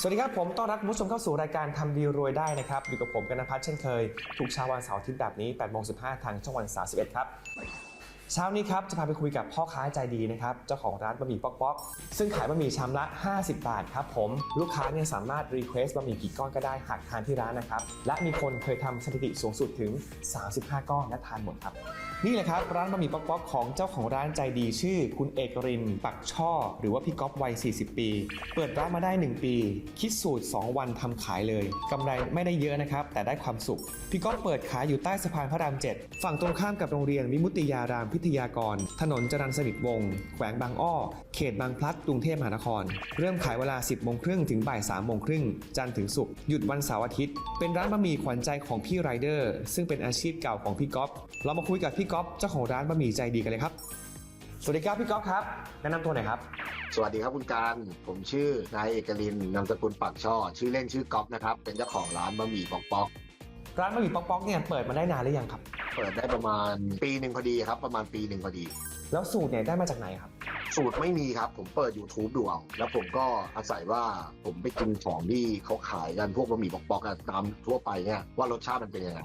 สวัสดีครับ ผมต้อนรับคุณผู้ชมเข้าสู่รายการทำดีรวยได้นะครับ อยู่กับผมกันนพัฒน์เช่นเคย ทุกเช้าวันเสาร์อาทิตย์แบบนี้8โมง15 ทางช่องวัน 31 ครับ เช้านี้ครับจะพาไปคุยกับพ่อค้าใจดีนะครับเจ้าของร้านบะหมี่ป๊อกป๊อกซึ่งขายบะหมี่ชามละ 50 บาทครับผมลูกค้าเนี่ยสามารถรีเควสต์บะหมี่กี่ก้อนก็ได้หากทานที่ร้านนะครับและมีคนเคยทำสถิติสูงสุดถึง 35 ก้อนและทานหมดครับนี่แหละครับร้านบะหมี่ป๊อกป๊อกของเจ้าของร้านใจดีชื่อ คุณเอกรินปักช่อ หรือว่าพี่ก๊อฟวัย 40 ปี เปิดร้านมาได้ 1 ปี คิดสูตร 2 วันทำขายเลยกำไรไม่ได้เยอะนะครับ แต่ได้ความสุข พี่ก๊อฟเปิดขายอยู่ใต้สะพานพระราม 7 ฝั่งตรงข้ามกับโรงเรียนวิมุตติยารามพิทยากร ถนนจรัญสนิทวงศ์แขวงบางอ้อ เขตบางพลัดกรุงเทพมหานคร เริ่มขายเวลา 10โมงครึ่งถึงบ่าย3โมงครึ่งจันทร์ถึงศุกร์หยุดวันเสาร์อาทิตย์ เป็นร้านบะหมี่ขวัญใจของพี่ไรเดอร์ ซึ่งเป็นอาชีพเก่าของพี่ก๊อฟเรามาคุยกับพี่ก๊อฟเจ้าของร้านบะหมี่ใจดีกันเลยครับสวัสดีครับพี่ก๊อฟครับแนะนำตัวหน่อยครับ สวัสดีครับคุณการผมชื่อนายเอกลินนามสกุลปักช่อ ชื่อเล่นชื่อก๊อฟนะครับเป็นเจ้าของร้านบะหมี่ปอกปอกร้านบะหมี่ป๊อกป๊อกเนี่ยเปิดมาได้นานหรือยังครับเปิดได้ประมาณปีหนึ่งพอดีครับ ประมาณปีหนึ่งพอดี แล้วสูตรเนี่ยได้มาจากไหนครับ สูตรไม่มีครับ ผมเปิด YouTube ดูเอาแล้วผมก็อาศัยว่าผมไปกินของที่เขาขายกันพวกบะหมี่ปอกปอกกันตามทั่วไปเนี่ยว่ารสชาติมันเป็นยังไง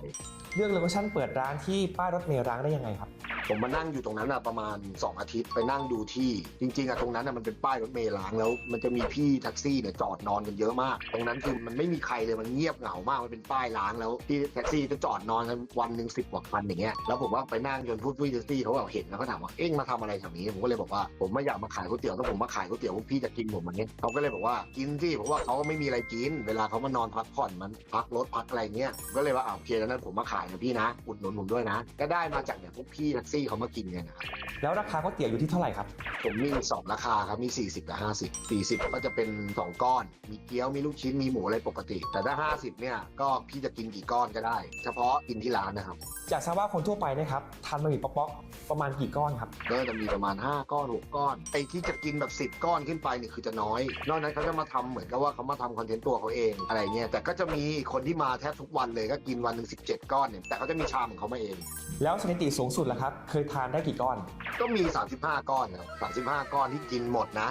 เรื่องโลเคชั่นเปิดร้านที่ป้ายรถเมล์ร้างได้ยังไงครับ ผมมานั่งอยู่ตรงนั้นอะประมาณ 2 อาทิตย์ไปนั่งดูที่ จริงๆอะตรงนั้นอะมันเป็นป้ายรถเมล์ล้างแล้ว มันจะมีพี่แท็กซี่เนี่ยจอดนอนกันเยอะมาก ตรงนั้นคือมันไม่มีใครเลยมันเงียบเหงามากมันเป็นป้ายล้างแล้วพี่แท็กซี่จะจอดนอนกันวันหนึ่งสิบกว่าคันอย่างเงี้ยแล้วผมว่าไปนั่งจนพูดพี่แท็กซี่เขาแบบเห็นแล้วก็ถามว่าเอ็งมาทำอะไรแถวนี้ผมก็เลยบอกว่าผมไม่อยากมาขายก๋วยเตี๋ยวถ้าผมมาขายก๋วยเตี๋ยวพวกพี่จะกินผมมันเนี้ยเขาก็เลยบอกว่ากินสิเพราะว่าเขาไม่มีอะไรกิน เวลาเขามานอนพักผ่อนมันพักรถพักอะไรเงี้ยก็เลยว่าอ้าวโอเคแล้วนั้นผมมาขายนะพี่นะอุดหนุนผมด้วยนะ ก็ได้มาจากเนี่ยพวกพี่แท็กซเขามากินกันนะครับแล้วราคาก๋วยเตี๋ยวอยู่ที่เท่าไหร่ครับ ผมมีสองราคาครับมี 40 กับ 50 40 ก็จะเป็น 2 ก้อน มีเกี๊ยวมีลูกชิ้นมีหมูอะไรปกติ แต่ถ้า 50 เนี่ยก็พี่จะกินกี่ก้อนก็ได้ เฉพาะกินที่ร้านนะครับอยากทราบว่าคนทั่วไปนะครับทานบะหมี่ป๊อกป๊อกประมาณกี่ก้อนครับก็จะมีประมาณ 5 ก้อน 6 ก้อนไอ้ที่จะกินแบบ 10 ก้อนขึ้นไปเนี่ยคือจะน้อย นอกนั้นเขาจะมาทำเหมือนกับว่าเขามาทำคอนเทนต์ตัวเขาเองอะไรเงี้ยแต่ก็จะมีคนที่มาแทบทุกวันเลยก็กินวันหนึ่ง17 ก้อนเนี่ยแต่เขาจะมีชามของเขามาเอง แล้วสถิติสูงสุดล่ะครับเคยทานได้กี่ก้อน ก็มี 35 ก้อนนะครับ35 ก้อนที่กินหมดนะ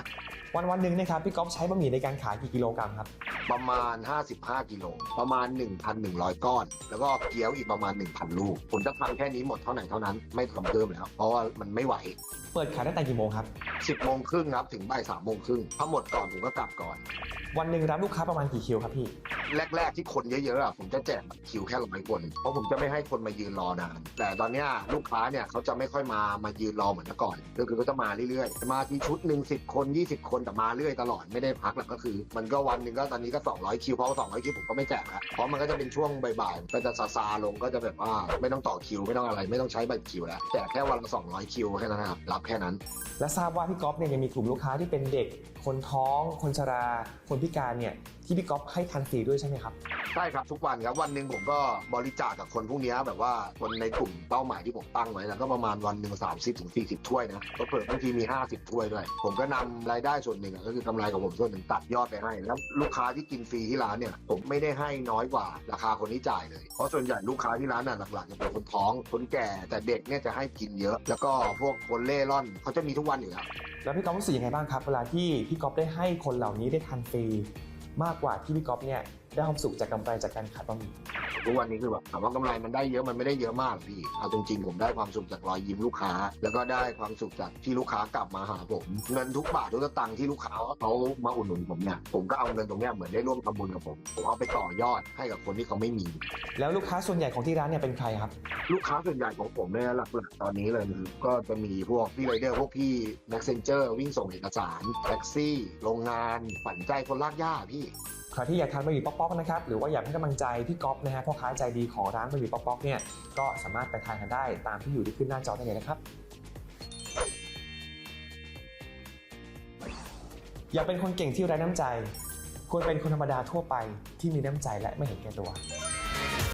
วันวันๆหนึ่งนะครับพี่ก๊อฟใช้บะหมี่ในการขายกี่กิโลกรัมครับ ประมาณ 55 กิโล ประมาณ 1,100 ก้อน แล้วก็เกี๊ยวอีกประมาณ 1,000 ลูก ผมจะทำแค่นี้หมดเท่าไหร่เท่านั้น ไม่ทำเพิ่มแล้ว เพราะว่ามันไม่ไหว เปิดขายตั้งแต่กี่โมงครับ 10โมงครึ่งครับถึงบ่าย3โมงครึ่งถ้าหมดก่อนผมก็กลับก่อน วันหนึ่งรับลูกค้าประมาณกี่คิวครับพี่ แรก ๆ ที่คนเยอะๆอะผมจะแจกบัตรคิวแค่ร้อยคน เพราะผมจะไม่ให้คนมายืนรอนาน แต่ตอนเนี้ยลูกค้าเนี่ยเขาจะไม่ค่อยมามายืนรอเหมือนเมื่อก่อนก็คือเขาจะมาเรื่อยๆ มาทีชุดหนึ่งสิบคน20 คนแต่มาเรื่อยตลอดไม่ได้พักหรอกก็คือ มันก็วันหนึ่งก็ตอนนี้ก็ 200 คิวเพราะว่า200คิวผมก็ไม่แจกแล้วเพราะมันก็จะเป็นช่วงบ่ายๆก็จะซาซาๆลงก็จะแบบว่าไม่ต้องต่อคิวไม่ต้องอะไร ไม่ต้องใช้บัตรคิวแล้วแจกแค่วันละ200 คิวแค่นั้นนะครับรับแค่นั้น และทราบว่าพี่ก๊อฟเนี่ยยังมีกลุ่มลูกค้าที่เป็นเด็ก คนท้อง คนชรา คนพิการเนี่ยที่พี่ก๊อฟให้ทานฟรีด้วยใช่ไหมครับ ใช่ครับทุกวันครับวันหนึ่งผมก็บริจาคกับคนพวกนี้แบบว่าคนในกลุ่มเป้าหมายที่ผมตั้งไว้นะก็ประมาณวันหนึ่งสามสิบถึงสี่สิบถ้วยนะก็เปิดบางทีมีห้าสิบถ้วยด้วย ผมก็นำรายได้ส่วนหนึ่งก็คือกำไรของผมส่วนหนึ่งตัดยอดไปให้แล้วลูกค้าที่กินฟรีที่ร้านเนี่ยผมไม่ได้ให้น้อยกว่าราคาคนที่จ่ายเลยเพราะส่วนใหญ่ลูกค้าที่ร้านน่ะหลักๆจะเป็นคนท้องคนแก่แต่เด็กเนี่ยจะให้กินเยอะ แล้วก็พวกคนเล่ร่อนเขาจะมีทุกวันอยู่แล้วแล้วพี่ก๊อฟรู้สึกยังไงบ้างครับเวลาที่พี่ก๊อฟได้ให้คนเหล่านี้ได้ทานฟรี มากกว่าที่พี่ก๊อฟเนี่ยได้ความสุขจากกำไรจากการขายบะหมี่ ทุกวันนี้คือแบบถามว่ากำไรมันได้เยอะมันไม่ได้เยอะมากหรอกพี่เอาจริงๆผมได้ความสุขจากรอยยิ้มลูกค้า แล้วก็ได้ความสุขจากที่ลูกค้ากลับมาหาผมเงินทุกบาททุกสตางค์ที่ลูกค้าเขามาอุดหนุนผมเนี่ยผมก็เอาเงินตรงเนี้ยเหมือนได้ร่วมทำบุญกับผมผมเอาไปต่อยอดให้กับคนที่เขาไม่มี แล้วลูกค้าส่วนใหญ่ของที่ร้านเนี่ยเป็นใครครับ ลูกค้าส่วนใหญ่ของผมเนี่ยหลักๆตอนนี้เลยนะก็จะมีพวกพี่ไรเดอร์พวกพี่แม็กเซนเจอร์วิ่งส่งเอกสารแท็กซี่ โรงงานฝันใจคนลากย่าพี่ใครที่อยากทานบะหมี่ป๊อกๆนะครับหรือว่าอยากให้กำลังใจพี่ก๊อฟนะฮะพ่อค้าใจดีของร้านบะหมี่ป๊อกๆเนี่ยก็สามารถไปทานกันได้ตามที่อยู่ที่ขึ้นหน้าจอได้เลยนะครับอย่าเป็นคนเก่งที่ไร้น้ำใจ ควรเป็นคนธรรมดาทั่วไปที่มีน้ำใจและไม่เห็นแก่ตัว